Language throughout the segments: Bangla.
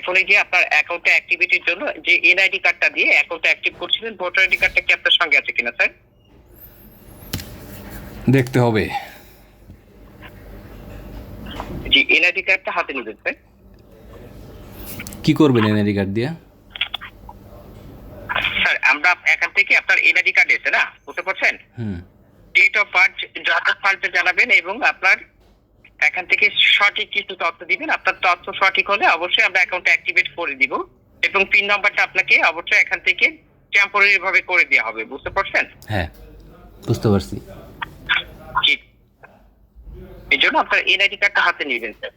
এখন এই যে আপনার অ্যাকাউন্টে অ্যাক্টিভিটির জন্য যে এনআইডি কার্ডটা দিয়ে অ্যাকাউন্টে অ্যাক্টিভ করছিলেন ভোটার আইডি কার্ডটা কি আপনার সঙ্গে আছে কিনা স্যার দেখতে হবে। জি এনআইডি কার্ডটা হাতে নেবেন স্যার কি করবেন এনআইডি কার্ড দিয়ে? স্যার আমরা এখান থেকে আপনার এনআইডি কার্ড এসে না বুঝতে পারছেন? হুম। ডেট অফ বার্থ জন্ম সালটা জানাবেন এবং আপনার এখান থেকে সঠিক কিছু তথ্য দিবেন। আপনার তথ্য সঠিক হলে অবশ্যই আমরা অ্যাকাউন্টে অ্যাক্টিভেট করে দিব এবং পিন নাম্বারটা আপনাকে অবশ্যই এখান থেকে টেম্পোরারি ভাবে করে দেওয়া হবে। বুঝতে পারছেন? হ্যাঁ বুঝতে পারছি। এই জন্য আপনার এনআইডি কার্ডটা হাতে নেবেন স্যার।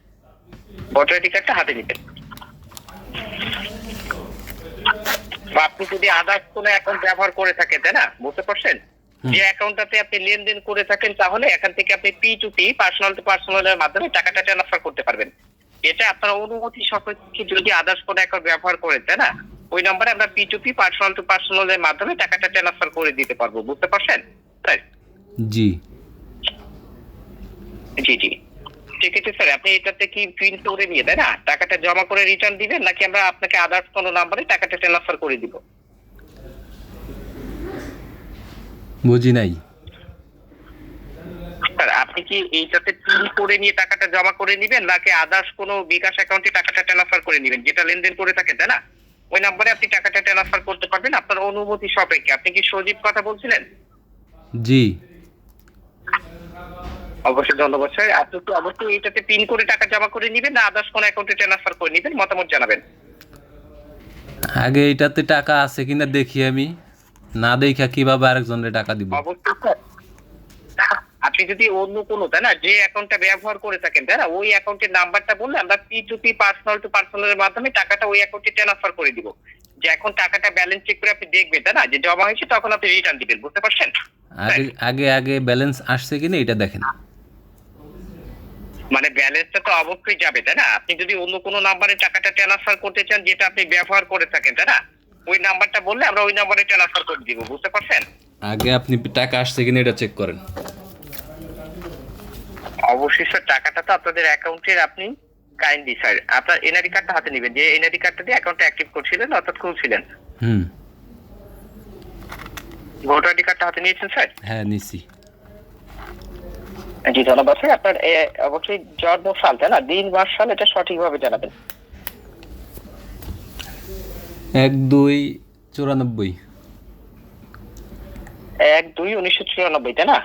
ভোটার আইডি কার্ডটা হাতে নেবেন। আপনি যদি আদার্স কোনো অ্যাকাউন্ট ব্যবহার করে থাকেন তাই না? বুঝতে পারছেন। যে অ্যাকাউন্টটাতে আপনি লেনদেন করে থাকেন তাহলে এখান থেকে আপনি P to P personal to পার্সোনালের মাধ্যমে টাকাটা ট্রান্সফার করতে পারবেন। এটা আপনার অনুমতি সাপেক্ষে যদি আদার্স কোনো অ্যাকাউন্ট ব্যবহার করেন তাই না? ওই নম্বরে আমরা P to P personal to পার্সোনালের মাধ্যমে টাকাটা ট্রান্সফার করে দিতে পারব বুঝতে পারছেন? জি। জি জি। ঠিক আছে স্যার আপনি এটাতে কি প্রিন্ট করে নিয়ে তাই না? টাকাটা জমা করে রিটার্ন দিবেন নাকি আমরা আপনাকে আদার্স কোনো নাম্বারে টাকাটা ট্রান্সফার করে দিব? বুঝি নাই। আপনি কি এইটাতে করে নিয়ে টাকাটা জমা করে নেবেন নাকি আদার্স কোনো বিকাশ অ্যাকাউন্টে টাকাটা ট্রান্সফার করে নেবেন? যেটা লেনদেন করে থাকেন তাই না? ওই নাম্বারে আপনি টাকাটা ট্রান্সফার করতে পারবেন আপনার অনুমতি সাপেক্ষে। আপনি কি সজীব কথা বলছিলেন? জি। অবশ্যই ধন্যবাদ স্যার। আপনি তো অবশ্যই এইটাতে পিন করে টাকা জমা করে নেবেন না আদার্স কোনো অ্যাকাউন্টে ট্রান্সফার করে নেবেন মতামত জানাবেন। আগে এটাতে টাকা আছে কিনা দেখি আমি। না দেখা কীভাবে আরেকজনের টাকা দিব? আপনি যদি অন্য কোনো তাই না যে অ্যাকাউন্টটা ব্যবহার করে থাকেন তাই না ওই অ্যাকাউন্টের নাম্বারটা বললে আমরা P to P personal to পার্সোনালের মাধ্যমে টাকাটা ওই অ্যাকাউন্টে ট্রান্সফার করে দিব। যে এখন টাকাটা ব্যালেন্স চেক করে আপনি দেখবেন তাই না যে জমা হয়েছে তখন আপনি রিটার্ন দিবেন বুঝতে পারছেন? আগে আগে আগে ব্যালেন্স আসছে কিনা এটা দেখেন। মানে ব্যালেন্সটা তো অবশ্যই যাবে তাই না? আপনি যদি অন্য কোনো নাম্বারে টাকাটা ট্রান্সফার করতে চান যেটা আপনি ব্যবহার করে থাকেন তাই না ওই নাম্বারটা বললে আমরা ওই নাম্বারে ট্রান্সফার করে দিব বুঝতে পারছেন? আগে আপনি টাকা আসছে কিনা এটা চেক করেন। অবশ্যই স্যার টাকাটা তো আপনাদের অ্যাকাউন্টের আপনি কাইন্ডলি স্যার আপনার এনআইডি কার্ডটা হাতে নেবেন যে এনআইডি কার্ডটা দিয়ে অ্যাকাউন্টটা অ্যাক্টিভ করছিলেন অর্থাৎ খুলছিলেন। হুম। ভোটার আইডি কার্ডটা হাতে নিয়েছেন স্যার হ্যাঁ নিছি। জি ধন্যবাদ স্যার আপনার অবশ্যই জন্ম সাল তাই না? দিন মাস সাল এটা সঠিকভাবে জানাবেন। এক দুই চুরানব্বই। এক দুই উনিশশো চুরানব্বই তাই না?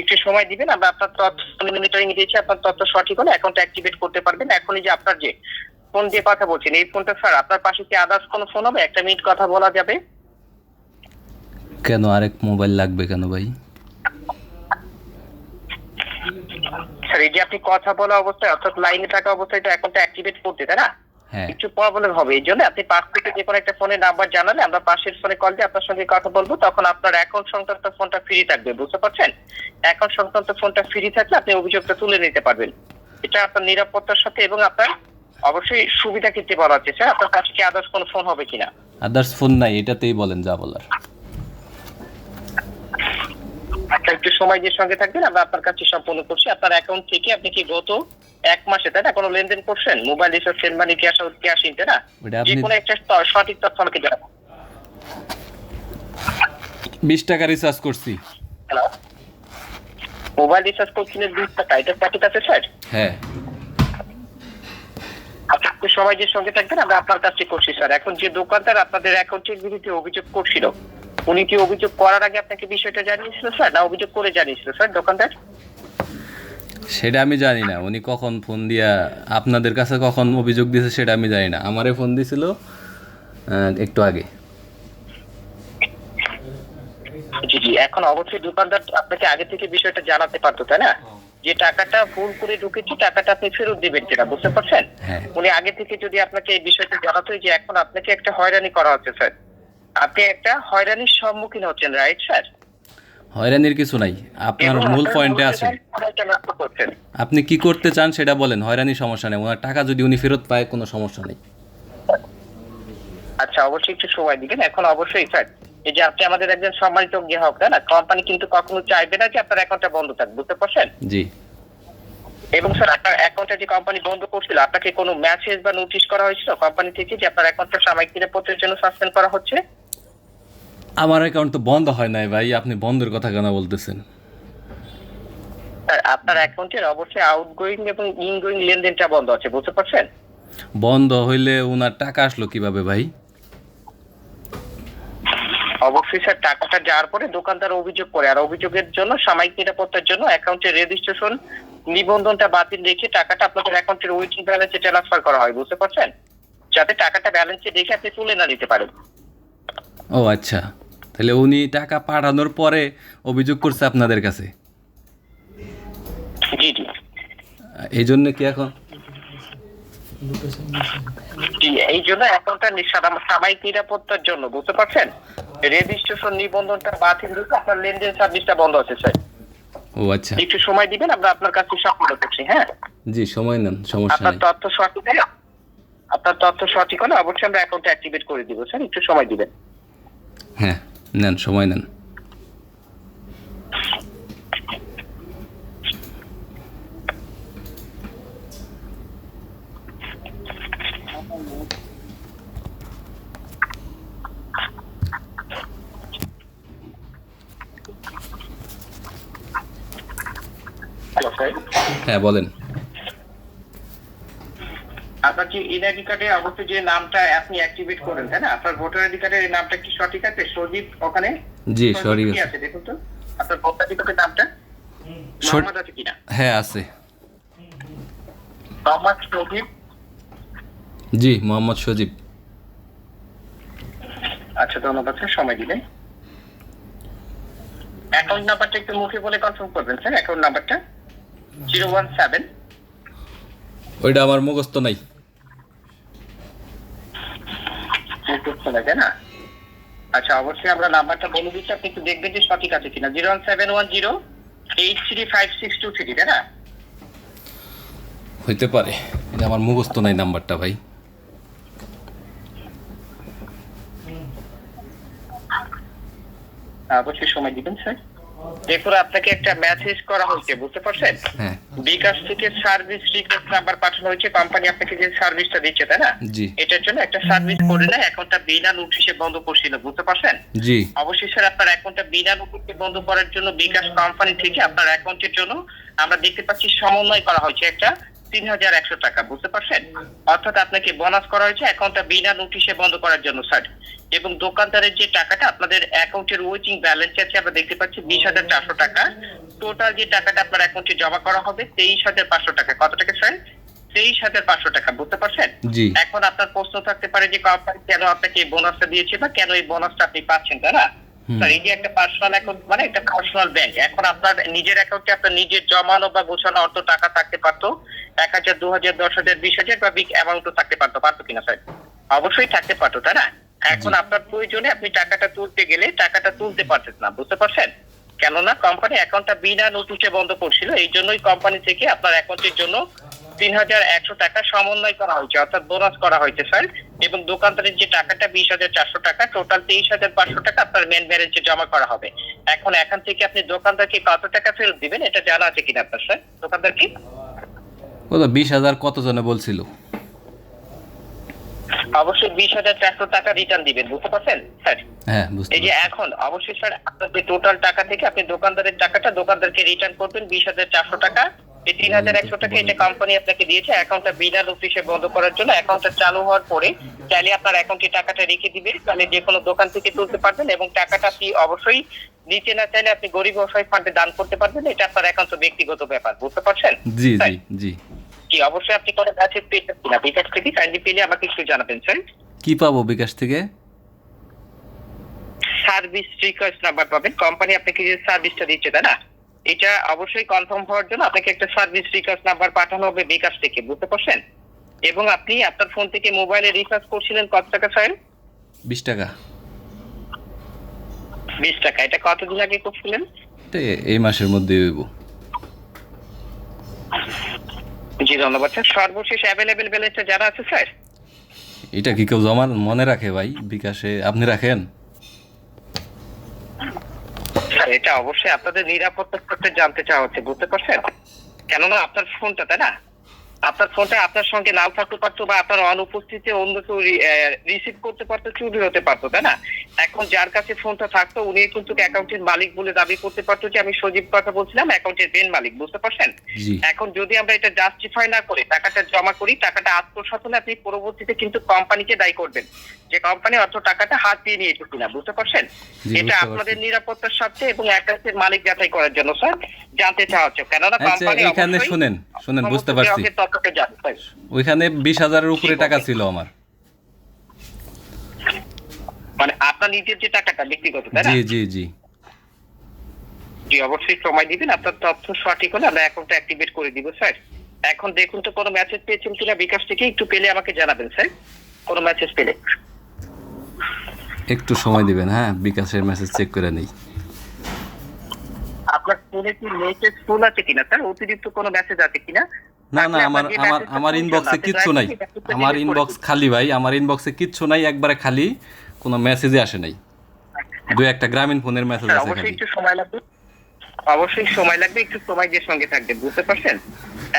একটু সময় দিবেন আমরা আপনার তথ্য মনিটরিং দিয়েছি আপনার তথ্য সঠিক হলে অ্যাকাউন্ট অ্যাক্টিভেট করতে পারবেন। এখনই যে আপনার যে ফোন দিয়ে কথা বলছেন এই ফোনটা স্যার আপনার পাশে কি আদার্স কোনো ফোন হবে? একটা মিনিট কথা বলা যাবে? কেন আরেক মোবাইল লাগবে কেন ভাই? স্যার এই যে আপনি কথা বলা অবস্থায় অর্থাৎ লাইনে থাকা অবস্থায় তো অ্যাকাউন্টটা অ্যাক্টিভেট করতে তাই না? একটু প্রবলেম হবে এই জন্য আপনি পাশ থেকে যে কোনো একটা ফোনের নাম্বার জানালে আমরা পাশের ফোনে কল দিয়ে আপনার সঙ্গে কথা বলব তখন আপনার অ্যাকাউন্ট সংক্রান্ত ফোনটা ফ্রি থাকবে বুঝতে পারছেন? অ্যাকাউন্ট সংক্রান্ত ফোনটা ফ্রি থাকলে আপনি অভিযোগটা তুলে নিতে পারবেন। এটা আপনার নিরাপত্তার সাথে এবং আপনার অবশ্যই সুবিধা ক্ষেত্রে বলা হচ্ছে স্যার আপনার কাছে কি আদার্স কোনো ফোন হবে কিনা? আদার্স ফোন নাই এটাতেই বলেন যা বলার। আচ্ছা একটু সময় দিয়ে সঙ্গে থাকবেন আমরা আপনার কাছে সম্পূর্ণ করছি। আপনার অ্যাকাউন্ট থেকে আপনি কি গত এক মাসে তাই না? কোনো লেনদেন করছেন? Mobile recharge send money cash out cash in তাই না? যে কোনো একটা সঠিক তথ্য আমাকে জানাব বিশ টাকা রিচার্জ করছি। মোবাইল রিচার্জ করছিলেন বিশ টাকা এটা সঠিক আছে স্যার হ্যাঁ। আপনি একটু সময় যে সঙ্গে থাকবেন আমরা আপনার কাছে করছি স্যার এখন যে দোকানদার আপনাদের অ্যাকাউন্টের বিরুদ্ধে অভিযোগ করছিল উনি কি অভিযোগ করার আগে আপনাকে বিষয়টা জানিয়েছিল স্যার না অভিযোগ করে জানিয়েছিল স্যার দোকানদার? সেটা আমি জানি না। উনি কখন ফোন দিয়া আপনাদের কাছে কখন অভিযোগ দিয়েছে সেটা আমি জানি না। আমারে ফোন দিছিল একটু আগে। জি জি এখন অবশ্যই দোকানদার আপনাকে আগে থেকে বিষয়টা জানাতে পারতো তাই না? যে টাকাটা ভুল করে ঢুকেছি টাকাটা আপনি ফেরত দিবেন কিনা বুঝতে পারছেন? হ্যাঁ। উনি আগে থেকে যদি আপনাকে এই বিষয়টা জানাতো যে এখন আপনাকে একটা হয়রানি করা হচ্ছে স্যার। আপনি একটা হয়রানির সম্মুখীন হচ্ছেন রাইট স্যার? হয়রানির কিছু নাই আপনার মূল পয়েন্টে করছেন। আপনি কি করতে চান সেটা বলেন হয়রানির সমস্যা নেই ওনার টাকা যদি উনি ফেরত পায় কোনো সমস্যা নেই। আচ্ছা অবশ্যই একটু সময় দিবেন এখন অবশ্যই স্যার এই যে আপনি আমাদের একজন সম্মানিত গ্রাহক না? কোম্পানি কিন্তু কখনো চাইবে না যে আপনার অ্যাকাউন্টটা বন্ধ থাক বুঝতে পারছেন? জি। এবং স্যার আপনার অ্যাকাউন্টে যে কোম্পানি বন্ধ করছিল আপনাকে কোনো মেসেজ বা নোটিশ করা হয়েছিল কোম্পানি থেকে যে আপনার অ্যাকাউন্টটা সাময়িক নিরাপত্তার জন্য সাসপেন্ড করা হচ্ছে? আমার অ্যাকাউন্ট তো বন্ধ হয় নাই ভাই আপনি বন্ধের কথা কেন বলতেছেন? স্যার আপনার অ্যাকাউন্টের অবশ্যই আউটগোয়িং এবং ইনগোয়িং লেনদেনটা বন্ধ আছে বুঝতে পারছেন? বন্ধ হইলে ওনার টাকা আসলো কীভাবে ভাই? অবশ্যই স্যার টাকাটা যাওয়ার পরে দোকানদার অভিযোগ করে আর অভিযোগের জন্য সাময়িক নিরাপত্তার জন্য অ্যাকাউন্টের রেজিস্ট্রেশন নিবন্ধনটা বাতিল রেখে টাকাটা আপনাদের অ্যাকাউন্টের ওয়েটিং ব্যালেন্সে ট্রান্সফার করা হয় বুঝতে পারছেন? যাতে টাকাটা ব্যালেন্সে দেখে আপনি তুলে না নিতে পারেন। ও আচ্ছা। তাহলে উনি টাকা পাঠানোর পরে অভিযোগ করছে আপনাদের কাছে? এই জন্য কি এখন? এই জন্য অ্যাকাউন্টটা সাময়িক নিরাপত্তার জন্য বুঝতে পারছেন? রেজিস্ট্রেশন নিবন্ধনটা বাতিল রেখে আপনার লেনদেন সার্ভিসটা বন্ধ আছে স্যার। ও আচ্ছা। একটু সময় দিবেন আমরা আপনার কাছে সম্পূর্ণ করছি হ্যাঁ? জি সময় নেন সমস্যা আপনার তথ্য সঠিক হলে আপনার তথ্য সঠিক হলে অবশ্যই আমরা অ্যাকাউন্ট অ্যাক্টিভেট করে দিব স্যার একটু সময় দিবেন। হ্যাঁ। নেন সময় নেন হ্যালো স্যার হ্যাঁ বলেন আপনার যে এনআইডি কার্ডে অবশ্যই যে নামটা আপনি অ্যাক্টিভেট করেন তাই না? আপনার ভোটার আইডি কার্ডের এই নামটা কি সঠিক আছে? সজীব ওখানে? জি আছে। দেখুন তো। আপনার ভোটার আইডি কার্ডের নামটা? মোহাম্মদ আছে কিনা? হ্যাঁ আছে। মোহাম্মদ সজীব? জি মোহাম্মদ সজীব। আচ্ছা ধন্যবাদ স্যার সময় দিলেন। অ্যাকাউন্ট নাম্বারটা একটু মুখে বলে কনফার্ম করবেন স্যার অ্যাকাউন্ট নাম্বারটা? Zero one seven. ওইটা আমার মুখস্থ নাই। তাই না? আচ্ছা অবশ্যই আমরা নাম্বারটা বলে দিচ্ছি আপনি একটু দেখবেন যে সঠিক আছে কিনা। Zero one seven one zero eight three five six two three তাই না? হইতে পারে। এটা আমার মুখস্থ নাই নাম্বারটা ভাই। অবশ্যই সময় দিবেন স্যার। এরপর আপনাকে একটা মেসেজ করা হয়েছে বুঝতে পারছেন? হ্যাঁ। বিকাশ থেকে সার্ভিস রিকোয়েস্ট নাম্বার পাঠানো হয়েছে কোম্পানি আপনাকে যে সার্ভিসটা দিচ্ছে তাই না? এটার জন্য একটা সার্ভিস করে না অ্যাকাউন্টটা বিনা নোটিশে বন্ধ করছিল বুঝতে পারছেন? জি। অবশ্যই স্যার আপনার অ্যাকাউন্টটা বিনা নোটিশে বন্ধ করার জন্য বিকাশ কোম্পানি থেকে আপনার অ্যাকাউন্টের জন্য আমরা দেখতে পাচ্ছি সমন্বয় করা হয়েছে একটা তিন হাজার একশো টাকা বুঝতে পারছেন? অর্থাৎ আপনাকে বোনাস করা হয়েছে অ্যাকাউন্টটা বিনা নোটিশে বন্ধ করার জন্য স্যার এবং দোকানদারের যে টাকাটা আপনাদের অ্যাকাউন্টের ওয়েটিং ব্যালেন্স আছে আমরা দেখতে পাচ্ছি বিশ হাজার চারশো টাকা। টোটাল যে টাকাটা আপনার অ্যাকাউন্টে জমা করা হবে তেইশ হাজার পাঁচশো টাকা। কত টাকা স্যার তেইশ হাজার পাঁচশো টাকা বুঝতে পারছেন? এখন আপনার প্রশ্ন থাকতে পারে যে কোম্পানি কেন আপনাকে বোনাসটা দিয়েছে বা কেন এই বোনাসটা আপনি পাচ্ছেন তাই না? এই যে একটা পার্সোনাল অ্যাকাউন্ট মানে একটা পার্সোনাল ব্যাংক এখন আপনার নিজের অ্যাকাউন্টে আপনার নিজের জমানো বা গোছানো অর্থ টাকা থাকতে পারতো এক হাজার দু হাজার দশ হাজার বিশ হাজার বা বিগ অ্যামাউন্টও থাকতে পারতো। পারতো কিনা স্যার অবশ্যই থাকতে পারতো তাই না? এখন আপনার প্রয়োজনে আপনি টাকাটা তুলতে গেলে টাকাটা তুলতে পারতেন না বুঝতে পারছেন? কেননা কোম্পানি অ্যাকাউন্টটা বিনা নোটিশে বন্ধ করছিল এই জন্যই কোম্পানি থেকে আপনার অ্যাকাউন্টের জন্য তিন হাজার একশো টাকা সমন্বয় করা হয়েছে অর্থাৎ বোনাস করা হয়েছে স্যার এবং দোকানদারের যে টাকাটা বিশ হাজার চারশো টাকা টোটাল তেইশ হাজার পাঁচশো টাকা আপনার মেন ব্যালেন্সে জমা করা হবে। এখন এখান থেকে আপনি দোকানদারকে কত টাকা ফেরত দিবেন এটা জানা আছে কিনা আপনার স্যার দোকানদার কি কত বিশ হাজার কত জনে বলছিল? অবশ্যই বিশ হাজার চারশো টাকা রিটার্ন দিবেন বুঝতে পারছেন স্যার হ্যাঁ এই যে এখন অবশ্যই স্যার আপনার টোটাল টাকা থেকে আপনি দোকানদারের টাকাটা দোকানদারকে রিটার্ন করবেন বিশ হাজার চারশো টাকা। এই তিন হাজার একশো টাকা এটা কোম্পানি আপনাকে দিয়েছে অ্যাকাউন্টটা বিনা নোটিশে বন্ধ করার জন্য অ্যাকাউন্টটা চালু হওয়ার পরে চাইলে আপনার অ্যাকাউন্টে টাকাটা রেখে দিবে। তাহলে যে কোনো দোকান থেকে তুলতে পারবেন এবং টাকাটা আপনি অবশ্যই নিচে না চাইলে আপনি গরিব অসহায় ফান্ডে দান করতে পারবেন। এটা আপনার একান্ত ব্যক্তিগত ব্যাপার বুঝতে পারছেন? জি? জি জি। কি অবশ্যই আপনি কোনো কাছে পেয়েছেন কিনা বিকাশ থেকে কাইন্ডলি পেলে আমাকে একটু জানাবেন স্যার কি পাবো বিকাশ থেকে? সার্ভিস রিকোয়েস্ট নাম্বার পাবেন। কোম্পানি আপনাকে যে সার্ভিসটা দিচ্ছে তাই না? এটা অবশ্যই কনফার্ম হওয়ার জন্য আপনাকে একটা সার্ভিস রিকোয়েস্ট নাম্বার পাঠানো হবে বিকাশ থেকে বুঝতে পারছেন? এবং আপনি আপনার ফোন থেকে মোবাইলে রিচার্জ করছিলেন কত টাকা স্যার? বিশ টাকা। বিশ টাকা। এটা কতদিন আগে করছিলেন? এই মাসের মধ্যে হইব। জি ধন্যবাদ স্যার। সর্বশেষ অ্যাভেলেবেল ব্যালেন্সটা যারা আছে স্যার? এটা কি কেউ জমা মনে রাখে ভাই? বিকাশে আপনি রাখেন? এটা অবশ্যই আপনাদের নিরাপত্তা জানতে চাওয়া হচ্ছে বুঝতে পারছেন? কেননা আপনার ফোনটা তাই না? আপনার ফোনটা আপনার সঙ্গে নাও থাকতে পারতো বা আপনার অনুপস্থিতিতে অন্য কেউ রিসিভ করতে পারতো চুরি হতে পারতো তাই না? এখন যার কাছে ফোনটা থাকতো উনি কিন্তু অ্যাকাউন্টের মালিক বলে দাবি করতে পারতো যে আমি সজীব কথা বলছিলাম অ্যাকাউন্টের মেন মালিক বুঝতে পারছেন? এখন যদি আমরা এটা জাস্টিফাই না করে টাকাটা জমা করি টাকাটা আত্মসাৎ হলে আপনি পরবর্তীতে কিন্তু কোম্পানিকে দায়ী করবেন। যে কোম্পানি অর্থ টাকাটা হাত দিয়ে নিয়েছে কিনা বুঝতে পারছেন? এটা আপনাদের নিরাপত্তার স্বার্থে এবং অ্যাকাউন্টের মালিক যাচাই করার জন্য স্যার জানতে চাওয়া হচ্ছে। কেননা আচ্ছা কোম্পানি এখানে শুনেন শুনেন বুঝতে পারছি। ওইখানে বিশ হাজারের উপরে টাকা ছিল আমার। মানে আপনার নিজের যে টাকাটা ব্যক্তিগত তাই না? জি জি জি। জি অবশ্যই সময় দিবেন। আপনার তথ্য সঠিক হলে আমরা অ্যাকাউন্টটা অ্যাক্টিভেট করে দিব স্যার এখন দেখুন তো কোনো মেসেজ পেয়েছেন কিনা বিকাশ থেকে একটু পেলে আমাকে জানাবেন স্যার কোনো মেসেজ পেলে। একটু সময় দিবেন হ্যাঁ? বিকাশের মেসেজ চেক করে নেই। আপনার ফোনে কি মেসেজ ফুল আছে কিনা স্যার অতিরিক্ত কোনো মেসেজ আছে কিনা? না না আমার আমার আমার ইনবক্সে কিচ্ছু নাই। আমার ইনবক্স খালি ভাই আমার ইনবক্সে কিচ্ছু নাই একবারে খালি কোনো মেসেজই আসে নাই। দু একটা গ্রামীণ ফোনের মেসেজ আছে খালি। একটু সময় লাগবে। অবশ্যই সময় লাগবে একটু সময় দিয়ে সঙ্গে থাকবেন বুঝতে পারছেন?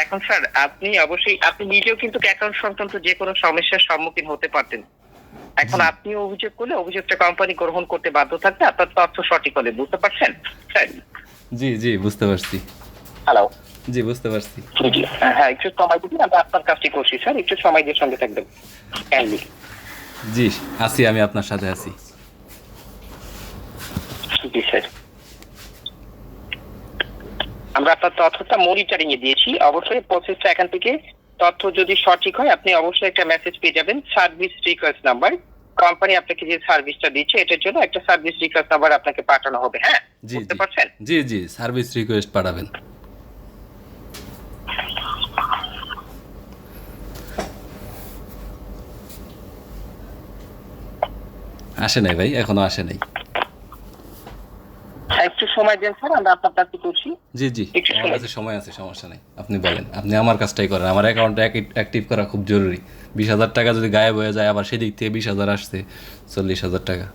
এখন স্যার আপনি অবশ্যই আপনি নিজেও কিন্তু অ্যাকাউন্ট সংক্রান্ত যে কোনো সমস্যার সম্মুখীন হতে পারতেন। এখন আপনি অভিযোগ করলে অভিযোগটা কোম্পানি গ্রহণ করতে বাধ্য থাকবে আপনার তথ্য সঠিক হলে বুঝতে পারছেন? স্যার জি জি বুঝতে পারছি। হ্যালো জি বুঝতে পারছি। জি হ্যাঁ একটু সময় দিন আপনার কাজটি করছি স্যার একটু সময় দিয়ে সঙ্গে থাকবেন। জি আছি আমি আপনার সাথে আছি। জি স্যার। আমরা আপনার তথ্যটা মনিটরিং এ দিয়েছি অবশ্যই প্রসেসটা এখান থেকে তথ্য যদি সঠিক হয় আপনি অবশ্যই একটা মেসেজ পেয়ে যাবেন সার্ভিস রিকোয়েস্ট নাম্বার কোম্পানি আপনাকে যে সার্ভিসটা দিচ্ছে এটার জন্য একটা সার্ভিস রিকোয়েস্ট নাম্বার আপনাকে পাঠানো হবে হ্যাঁ? বুঝতে পারছেন? জি জি সার্ভিস রিকোয়েস্ট পাঠাবেন। আসে নাই ভাই এখনও আসে নাই। একটু সময় দেন স্যার আমরা আপনার কাজটি করছি। জি জি আমার কাছে সময় আছে সমস্যা নেই। আপনি বলেন আপনি আমার কাজটাই করেন। আমার অ্যাকাউন্টে অ্যাক্টিভ করা খুব জরুরি। বিশ হাজার টাকা যদি গায়েব হয়ে যায় আবার সেদিক থেকে বিশ হাজার আসছে চল্লিশ হাজার টাকা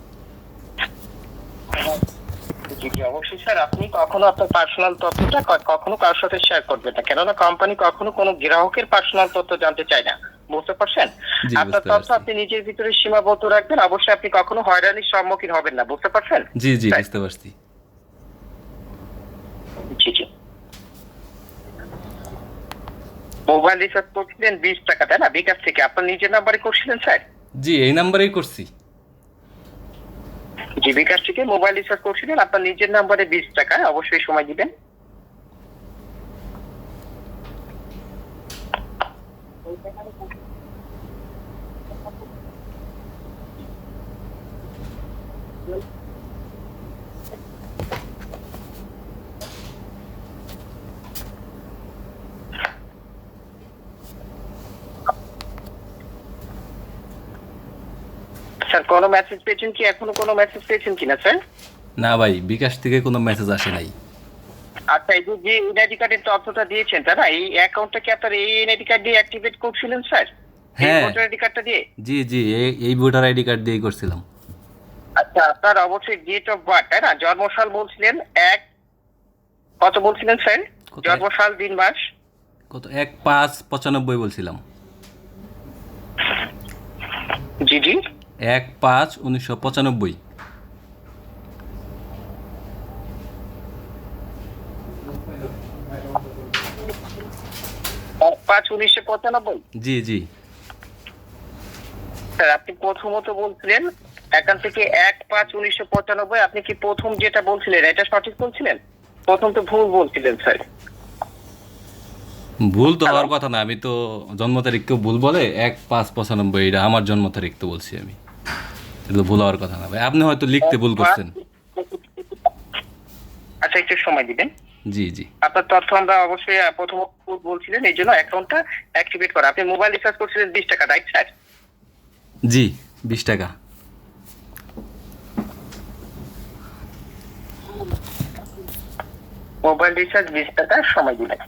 জি জি অবশ্যই স্যার আপনি কখনো আপনার পার্সোনাল তথ্যটা কখনো কারোর সাথে শেয়ার করবেন না? কেননা কোম্পানি কখনো কোনো গ্রাহকের পার্সোনাল তথ্য জানতে চায় না। বুঝতে পারছেন? আপনার তথ্য আপনি নিজের ভিতরে সীমাবদ্ধ রাখবেন অবশ্যই আপনি কখনো হয়রানির সম্মুখীন হবেন না। বুঝতে পারছেন? জি জি বুঝতে পারছি। জি জি। মোবাইল রিচার্জ করছিলেন বিশ টাকা তাই না? বিকাশ থেকে। আপনার নিজের নাম্বারে করছিলেন স্যার? জি এই নাম্বারেই করছি। জি বিকাশ থেকে মোবাইল রিচার্জ করছিলেন, আপনার নিজের নাম্বারে বিশ টাকা, অবশ্যই সময় দিবেন। স্যার কোনো মেসেজ পেয়েছেন কি? এখনও কোনো মেসেজ পেয়েছেন কিনা স্যার না ভাই বিকাশ থেকে কোনো মেসেজ আসে নাই। আচ্ছা এই যে এনআইডি কার্ডের তথ্যটা দিয়েছেন তাই না? এই অ্যাকাউন্টটা কি আপনার এই এনআইডি কার্ড দিয়ে অ্যাক্টিভেট করছিলেন স্যার হ্যাঁ। ভোটার আইডি কার্ডটা দিয়ে? জি জি এই- ভোটার আইডি কার্ড দিয়েই করছিলাম। আচ্ছা আপনার অবশ্যই ডেট অফ বার্থ তাই না? জন্মসাল বলছিলেন এক কত বলছিলেন স্যার? জন্মসাল দিন মাস? কত এক পাঁচ পঁচানব্বই বলছিলাম। জি জি। এক পাঁচ উনিশশো পঁচানব্বই। পাঁচ উনিশশো পঁচানব্বই? জি জি। স্যার আপনি প্রথমত বলছিলেন এখান থেকে এক পাঁচ উনিশশো পঁচানব্বই আপনি কি প্রথম যেটা বলছিলেন এটা সঠিক বলছিলেন? প্রথম তো ভুল বলছিলেন স্যার। ভুল তো হওয়ার কথা না আমি তো জন্ম তারিখ কেউ ভুল বলে এক পাঁচ পঁচানব্বই এটা আমার জন্ম তারিখ তো বলছি আমি। তো ভুল হওয়ার কথা না ভাই। আপনি হয়তো লিখতে ভুল করছেন। আচ্ছা একটু সময় দিবেন। জি জি। আপনার তথ্য আমরা অবশ্যই প্রথম বলছিলেন এই জন্য অ্যাকাউন্টটা অ্যাক্টিভেট করা। আপনি মোবাইল রিচার্জ করছিলেন বিশ টাকা রাইট স্যার জি বিশ টাকা। মোবাইল রিচার্জ বিশ টাকা সময় দিবেন।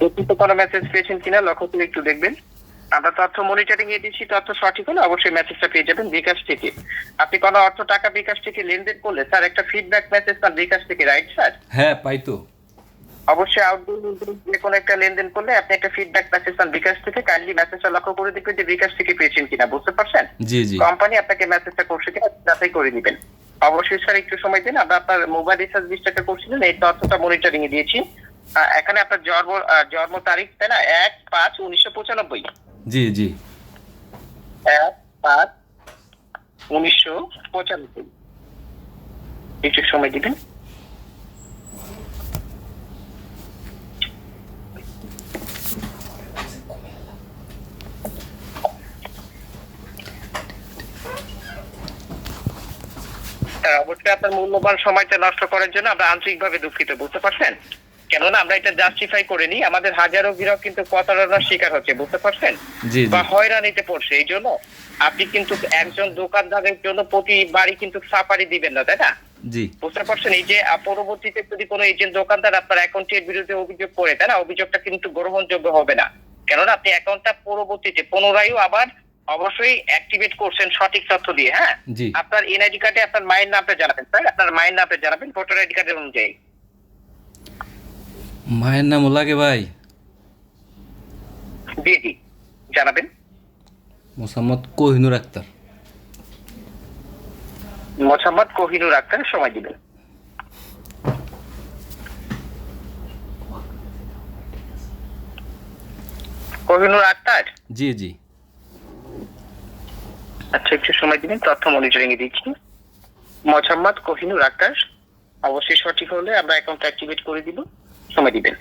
ব্যক্তিগত কোনো মেসেজ পেয়েছেন কিনা লক্ষ্য করে একটু দেখবেন। আমরা তথ্য মনিটরিং এ দিচ্ছি তথ্য সঠিক হলে অবশ্যই মেসেজটা পেয়ে যাবেন বিকাশ থেকে। আপনি কোনো অর্থ টাকা বিকাশ থেকে লেনদেন করলে স্যার একটা ফিডব্যাক মেসেজ পান বিকাশ থেকে রাইট স্যার হ্যাঁ পাই তো। অবশ্যই আউটডোর যে কোনো একটা লেনদেন করলে আপনি একটা ফিডব্যাক মেসেজ পান বিকাশ থেকে কাইন্ডলি মেসেজটা লক্ষ্য করে দেখবেন যে বিকাশ থেকে পেয়েছেন কিনা বুঝতে পারছেন? জি জি। কোম্পানি আপনাকে মেসেজটা করছে কিনা যাচাই করে দিবেন অবশ্যই স্যার একটু সময় দিন। আমরা আপনার মোবাইল রিচার্জ বিশ টাকা করছিলেন এই তথ্যটা মনিটরিং এ দিয়েছি। এখানে আপনার জন্ম জন্ম তারিখ তাই না? এক পাঁচ উনিশশো পঁচানব্বই। জি জি। এক পাঁচ উনিশশো পঁচানব্বই। একটু সময় দিবেন। অবশ্যই আপনার মূল্যবান সময়টা নষ্ট করার জন্য আমরা আন্তরিকভাবে দুঃখিত বুঝতে পারছেন? কেননা আমরা এটা জাস্টিফাই করে নিই আমাদের হাজারো গ্রাহক কিন্তু প্রতারণার শিকার হচ্ছে বুঝতে পারছেন? বা হয়রানিতে পড়ছে এই জন্য আপনি কিন্তু একজন দোকানদারের জন্য প্রতিবারই কিন্তু সাফারি দিবেন না তাই না? বুঝতে পারছেন? এই যে পরবর্তীতে যদি কোনো এজেন্ট দোকানদার আপনার অ্যাকাউন্টের বিরুদ্ধে অভিযোগ করে তাই না? অভিযোগটা কিন্তু গ্রহণযোগ্য হবে না। কেননা আপনি অ্যাকাউন্টটা পরবর্তীতে পুনরায়ও আবার অবশ্যই অ্যাক্টিভেট করছেন সঠিক তথ্য দিয়ে হ্যাঁ? আপনার এনআইডি কার্ডে আপনার মায়ের নামটা জানাবেন স্যার আপনার মায়ের নামটা জানাবেন ভোটার আইডি কার্ডের অনুযায়ী। মায়ের নাম লাগে ভাই। জি জি। জানাবেন। মোসাম্মদ কোহিনুর আক্তার। মোসাম্মদ কোহিনুর আক্তার সময় দিবেন। কোহিনুর আক্তার? জি জি। আচ্ছা একটু সময় দিবেন তথ্য মনিটরিং এ দিচ্ছি। মোসাম্মদ কোহিনুর আক্তার অবশ্যই সঠিক হলে আমরা অ্যাকাউন্ট অ্যাক্টিভেট করে দিব। সময় দিবেন।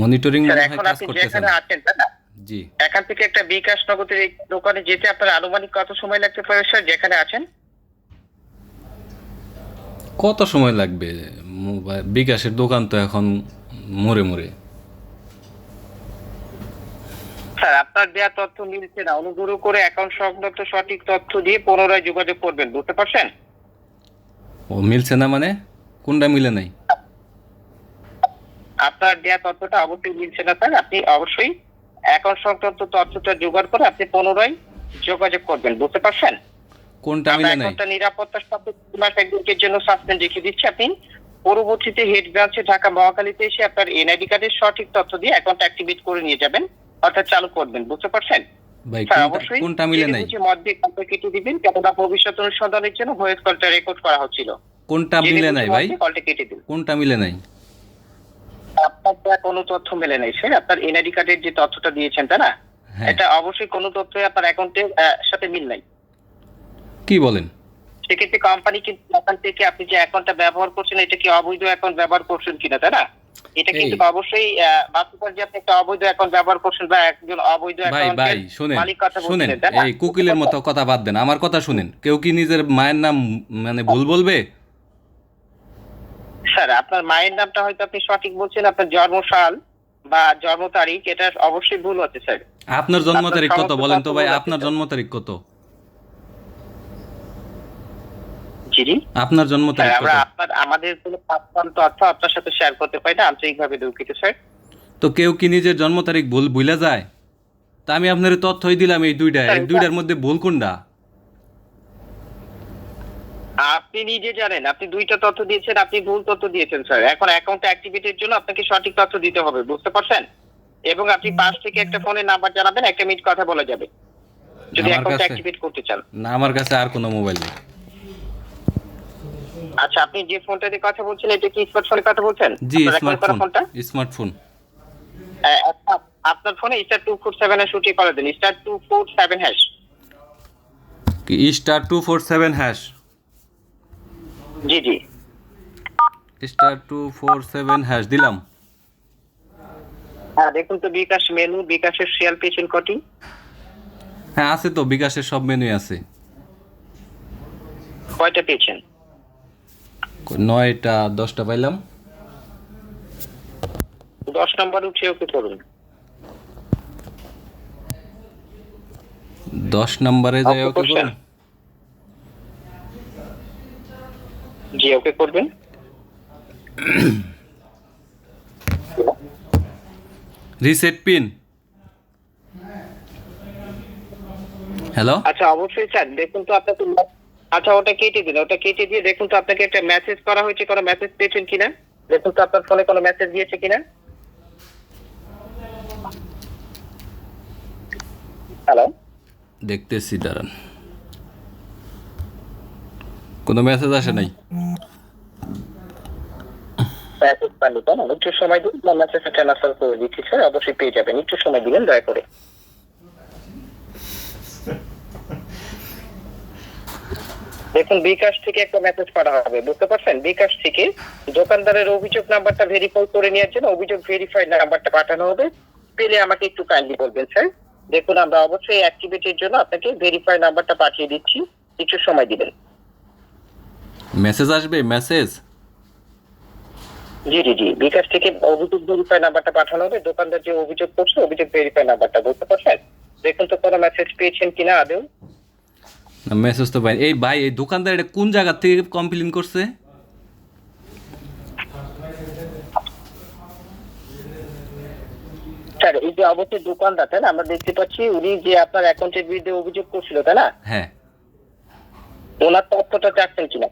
মনিটরিং স্যার এখন আপনি যেখানে আছেন না? জি। এখান থেকে একটা বিকাশ নগদের এই দোকানে যেতে আপনার আনুমানিক কত সময় লাগতে পারে স্যার যেখানে আছেন? কত সময় লাগবে? বিকাশের দোকান তো এখন মরে মরে স্যার আপনার দেওয়া তথ্য মিলছে না। অনুগ্রহ করে অ্যাকাউন্ট সংক্রান্ত সঠিক তথ্য দিয়ে পুনরায় যোগাযোগ করবেন বুঝতে পারছেন? ও মিলছে না মানে? কোনটা মিলে নাই? আপনার দেওয়া তথ্যটা অবশ্যই মিলছে না স্যার। আপনি অবশ্যই অ্যাকাউন্ট সংক্রান্ত তথ্যটা জোগাড় করে আপনি পুনরায় যোগাযোগ করবেন বুঝতে পারছেন? কোনটা মিলে নাই? অ্যাকাউন্টটা নিরাপত্তার সাথে তিন মাস একদিনের জন্য সাসপেন্ড রেখে দিচ্ছি আপনি। পরবর্তীতে হেড ব্রাঞ্চে ঢাকা মহাখালীতে এসে আপনার এনআইডি কার্ডের সঠিক তথ্য দিয়ে অ্যাকাউন্ট অ্যাক্টিভেট করে নিয়ে যাবেন অর্থাৎ চালু করবেন বুঝতে পারছেন? ভাই স্যার কোনটা মিলে নাই? কেটে দিবেন কেননা ভবিষ্যৎ অনুসন্ধানের জন্য ভয়েস কলটা রেকর্ড করা হচ্ছিল। কোনটা মিলে নাই ভাই? কলটা কেটে দিন। কোনটা মিলে নাই? আপনার কোনো তথ্য মেলে নাই স্যার আপনার এনআইডি কার্ডের যে তথ্যটা দিয়েছেন তাই না? হ্যাঁ। এটা অবশ্যই কোনো তথ্য আপনার অ্যাকাউন্টের সাথে মিল নাই। কি বলেন? সেক্ষেত্রে কোম্পানি কিন্তু থেকে আপনি যে অ্যাকাউন্টটা ব্যবহার করছেন এটা কি অবৈধ অ্যাকাউন্ট ব্যবহার করছেন কিনা তাই না? এটা কিন্তু অবশ্যই যে আপনি একটা অবৈধ অ্যাকাউন্ট ব্যবহার করছেন বা একজন অবৈধ ভাই ভাই শুনেন মালিক কথা শুনেন এই কুকিলের মতো কথা বাদ দেন আমার কথা শুনেন। কেউ কি নিজের মায়ের নাম মানে ভুল বলবে? স্যার আপনার মায়ের নামটা হয়তো আপনি সঠিক বলছেন আপনার জন্মসাল বা জন্ম তারিখ এটা অবশ্যই ভুল হচ্ছে স্যার। আপনার জন্ম তারিখ কত? বলেন তো ভাই আপনার জন্ম তারিখ কত? আপনার জন্ম তারিখ আমরা আপনার আমাদের কোনো তথ্য আপনার সাথে শেয়ার করতে পারি না আন্তরিকভাবে দুঃখিত স্যার তো কেউ কি নিজের জন্ম তারিখ ভুল ভুলে যায়? তা আমি আপনার তথ্যই দিলাম এই দুইটা। এই দুইটার মধ্যে ভুল কোনটা? আপনি নিজে জানেন আপনি দুইটা তথ্য দিয়েছেন আপনি ভুল তথ্য দিয়েছেন স্যার এখন অ্যাকাউন্ট অ্যাক্টিভিটির জন্য আপনাকে সঠিক তথ্য দিতে হবে বুঝতে পারছেন? এবং আপনি পাশ থেকে একটা ফোনের নাম্বার জানাবেন একটা মিনিট কথা বলা যাবে। যদি আমার অ্যাকাউন্ট কাছে? অ্যাক্টিভেট করতে চান। না আমার কাছে আর কোনো মোবাইল নেই। আচ্ছা আপনি যে ফোনটা দিয়ে কথা বলছেন এটা কি স্মার্টফোনে কথা বলছেন? জি স্মার্টফোন স্মার্টফোন আচ্ছা, আপনার ফোনে star two four seven hash উঠিয়ে করে দেন। Star two four seven hash কি star two four seven hash জি জি। Star two four seven hash দিলাম। হ্যাঁ দেখুন তো বিকাশ মেনু বিকাশের শেয়াল পেয়েছেন কটি। হ্যাঁ আছে তো বিকাশের সব মেনুই আছে। কয়টা পেয়েছেন? নয়টা দশটা পাইলাম। দশ নম্বর উঠে ওকে করুন দশ নম্বরে যাই ওকে করছেন? জি ওকে করবেন রিসেট পিন। হ্যালো? আচ্ছা অবশ্যই স্যার দেখুন তো আপনাকে আচ্ছা ওটা কেটে দিন ওটা কেটে দিয়ে দেখুন তো আপনাকে একটা মেসেজ করা হয়েছে কোনো মেসেজ পেয়েছেন কিনা? দেখুন তো আপনার ফোনে কোনো মেসেজ দিয়েছে কিনা? হ্যালো দেখতেছি দাঁড়ান। কোনো মেসেজ আসে নাই? মেসেজ পাননি একটু সময় দিন মেসেজটা ট্রান্সফার করে দিচ্ছি স্যার অবশ্যই পেয়ে যাবেন। একটু সময় দিবেন দয়া করে। দেখুন বিকাশ থেকে একটা মেসেজ পাঠা হবে বুঝতে পারছেন? বিকাশ থেকে দোকানদারের অভিযোগ নাম্বারটা ভেরিফাই করে নেওয়ার জন্য অভিযোগ ভেরিফাই নাম্বারটা পাঠানো হবে। পেলে আমাকে একটু কাইন্ডলি বলবেন স্যার দেখুন আমরা অবশ্যই অ্যাক্টিভিটির জন্য আপনাকে ভেরিফাই নাম্বারটা পাঠিয়ে দিচ্ছি। একটু সময় দিবেন। মেসেজ আসবে? মেসেজ জি জি জি। বিকাশ থেকে অভিযোগ ভেরিফাই নাম্বারটা পাঠানো হবে। দোকানদার যে অভিযোগ করছে অভিযোগ ভেরিফাই নাম্বারটা বুঝতে পারছেন? দেখুন তো কোনো মেসেজ পেয়েছেন কিনা আদৌ? না মেসেজ তো পাই এই ভাই এই দোকানদার এটা কোন জায়গা থেকে কমপ্লেন করছে? স্যার এই যে অবশ্যই দোকানদার তাই না? আমরা দেখতে পাচ্ছি উনি যে আপনার অ্যাকাউন্টের বিরুদ্ধে অভিযোগ করছিল তাই না? হ্যাঁ। ওনার তথ্যটা চাচ্ছেন কিনা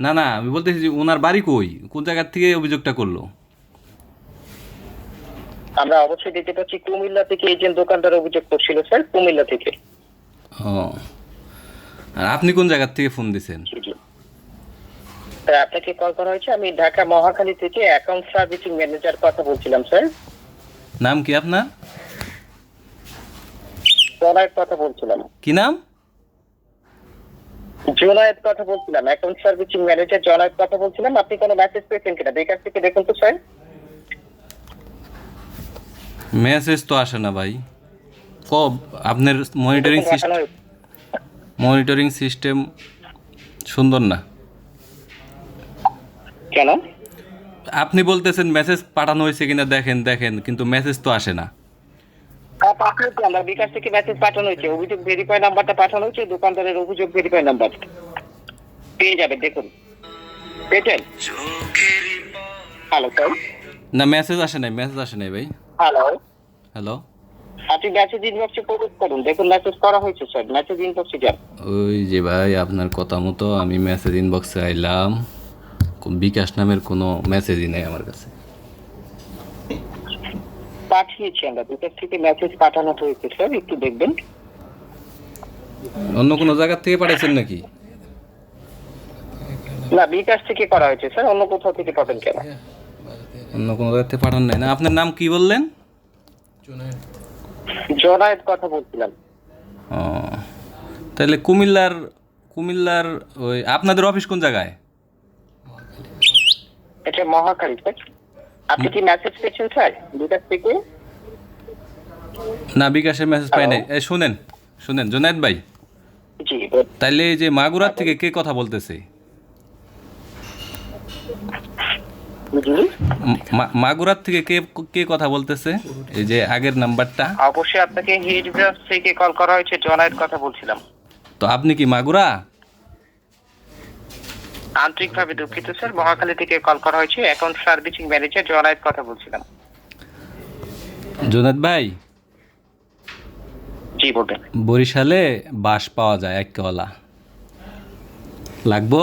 না না আমি বলতেছি যে ওনার বাড়ি কই? কোন জায়গা থেকে অভিযোগটা করল? আমরা অবশ্যই দেখতে পাচ্ছি কুমিল্লা থেকে এই যে দোকানদার অভিযোগ করছিল স্যার কুমিল্লা থেকে। ও। আর আপনি কোন জায়গা থেকে ফোন দিছেন? স্যার আপনাকে কল করা হয়েছে আমি ঢাকা মহাখালী থেকে অ্যাকাউন্ট সার্ভিসিং ম্যানেজার কথা বলছিলাম স্যার। নাম কি আপনার? জোনায়েদ কথা বলছিলাম। কি নাম? জোনায়েদ কথা বলছিলাম অ্যাকাউন্ট সার্ভিসিং ম্যানেজার জোনায়েদ কথা বলছিলাম আপনি কোনো মেসেজ পেয়েছেন কিনা? বিকাশ থেকে দেখুন তো স্যার। মেসেজ তো আসে না ভাই। কব আপনার মনিটরিং সিস্টেম। মনিটরিং সিস্টেম সুন্দর না। কেন? আপনি বলতেছেন মেসেজ পাঠানো হয়েছে কিনা দেখেন দেখেন কিন্তু মেসেজ তো আসে না। পাঠিয়েছি আমরা বিকাশ থেকে মেসেজ পাঠানো হয়েছে অভিযোগ ভেরিফাই নাম্বারটা পাঠানো হয়েছে দোকানদারের অভিযোগ ভেরিফাই নাম্বার পেয়ে যাবে দেখুন। হ্যালো স্যার না মেসেজ আসে নাই মেসেজ আসে নাই ভাই। হ্যালো হ্যালো আপনি মেসেজ ইনবক্সে প্রবেশ করুন দেখুন মেসেজ করা হয়েছে স্যার মেসেজ ইনবক্সে যান। ওই যে ভাই আপনার কথা মতো আমি মেসেজ ইনবক্সে আইলাম। বিকাশ নামের কোনো মেসেজই নেই আমার কাছে। পাঠিয়েছি আমরা। বিকাশ থেকে মেসেজ পাঠানো হয়েছে স্যার একটু দেখবেন। অন্য কোনো জায়গা থেকে পাঠাইছেন নাকি? না বিকাশ থেকে করা হয়েছে স্যার অন্য কোথাও থেকে পাবেন কেন? অন্য কোনো জায়গা থেকে পাঠান নাই না। আপনার নাম কি বললেন? জনায়েদ। কথা বলছিলাম। ও তাহলে কুমিল্লার কুমিল্লার ওই আপনাদের অফিস কোন জায়গায়? এটা মহাকালী স্যার আপনি কি মেসেজ পেয়েছেন স্যার বিকাশ থেকে? না বিকাশের মেসেজ পাই নাই। এই শুনেন শুনেন জোনায়েদ ভাই। জি তাইলে যে মাগুরার থেকে কে কথা বলতেছে? মাগুরার থেকে কে কে কথা বলতেছে? এই যে আগের নাম্বারটা। অবশ্যই আপনাকে হিটব্রাস থেকে কল করা হয়েছে জনায়েদ কথা বলছিলাম। তো আপনি কি মাগুরা? আন্তরিকভাবে দুঃখিত স্যার। মহাখালী থেকে কল করা হয়েছে অ্যাকাউন্ট সার্ভিসিং ম্যানেজার জনায়েদ কথা বলছিলাম। জোনায়েদ ভাই? জি বলবেন বরিশালে বাস পাওয়া যায় একওয়ালা লাগবো?